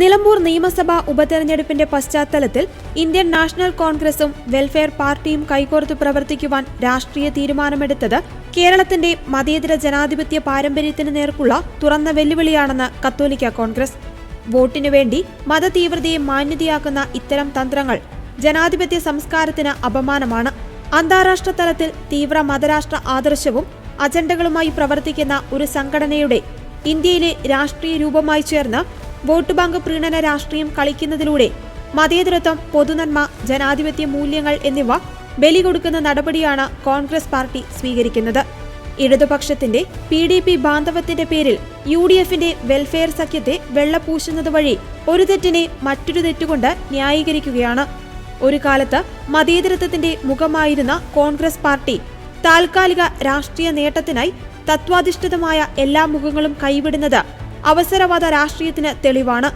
നിലമ്പൂർ നിയമസഭാ ഉപതെരഞ്ഞെടുപ്പിന്റെ പശ്ചാത്തലത്തിൽ Indian national കോൺഗ്രസും വെൽഫെയർ പാർട്ടിയും കൈകോർത്ത് പ്രവർത്തിക്കുവാൻ രാഷ്ട്രീയ തീരുമാനമെടുത്തത് കേരളത്തിന്റെ മതേതര ജനാധിപത്യ പാരമ്പര്യത്തിന് നേർക്കുള്ള തുറന്ന വെല്ലുവിളിയാണെന്ന് കത്തോലിക്ക കോൺഗ്രസ്. വോട്ടിനു വേണ്ടി മതതീവ്രതയെ മാന്യതയാക്കുന്ന ഇത്തരം തന്ത്രങ്ങൾ ജനാധിപത്യ സംസ്കാരത്തിന് അപമാനമാണ്. അന്താരാഷ്ട്ര തലത്തിൽ തീവ്ര മതരാഷ്ട്ര ആദർശവും അജണ്ടകളുമായി പ്രവർത്തിക്കുന്ന ഒരു സംഘടനയുടെ ഇന്ത്യയിലെ രാഷ്ട്രീയ രൂപമായി ചേർന്ന് വോട്ട് ബാങ്ക് പ്രീണന രാഷ്ട്രീയം കളിക്കുന്നതിലൂടെ മതേതരത്വം പൊതുനന്മ ജനാധിപത്യ മൂല്യങ്ങൾ എന്നിവ ബലി കൊടുക്കുന്ന നടപടിയാണ് കോൺഗ്രസ് പാർട്ടി സ്വീകരിക്കുന്നത്. ഇടതുപക്ഷത്തിന്റെ പി ഡി പി ബാന്ധവത്തിന്റെ പേരിൽ യു ഡി എഫിന്റെ വെൽഫെയർ സഖ്യത്തെ വെള്ളപൂശുന്നത് വഴി ഒരു തെറ്റിനെ മറ്റൊരു തെറ്റുകൊണ്ട് ന്യായീകരിക്കുകയാണ്. ഒരു കാലത്ത് മതേതരത്വത്തിന്റെ മുഖമായിരുന്ന കോൺഗ്രസ് പാർട്ടി താൽക്കാലിക രാഷ്ട്രീയ നേട്ടത്തിനായി തത്വാധിഷ്ഠിതമായ എല്ലാ മുഖങ്ങളും കൈവിടുന്നത് അവസരവാദ രാഷ്ട്രീയത്തിന് തെളിവാണ്